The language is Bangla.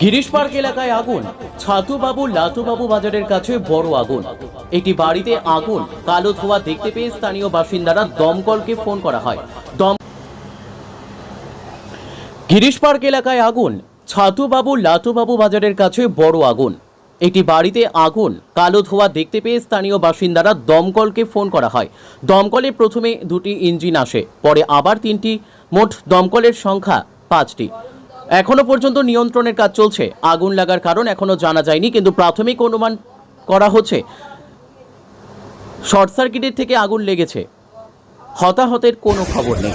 গিরিশ পার্ক এলাকায় আগুন। ছাতুবাবু লাতুবাবু বাজারের কাছে বড় আগুন। একটি বাড়িতে আগুন, কালো ধোঁয়া দেখতে পেয়ে স্থানীয় বাসিন্দারা দমকলকে ফোন করা হয়। দম গিরিশ পার্ক এলাকায় আগুন। ছাতুবাবু লাতুবাবু বাজারের কাছে বড় আগুন। একটি বাড়িতে আগুন, কালো ধোঁয়া দেখতে পেয়ে স্থানীয় বাসিন্দারা দমকলকে ফোন করা হয়। দমকলে প্রথমে দুটি ইঞ্জিন আসে, পরে আবার তিনটি। মোট দমকলের সংখ্যা পাঁচটি। এখনও পর্যন্ত নিয়ন্ত্রণের কাজ চলছে। আগুন লাগার কারণ এখনও জানা যায়নি, কিন্তু প্রাথমিক অনুমান করা হচ্ছে, শর্ট সার্কিটের থেকে আগুন লেগেছে। হতাহতের কোনো খবর নেই।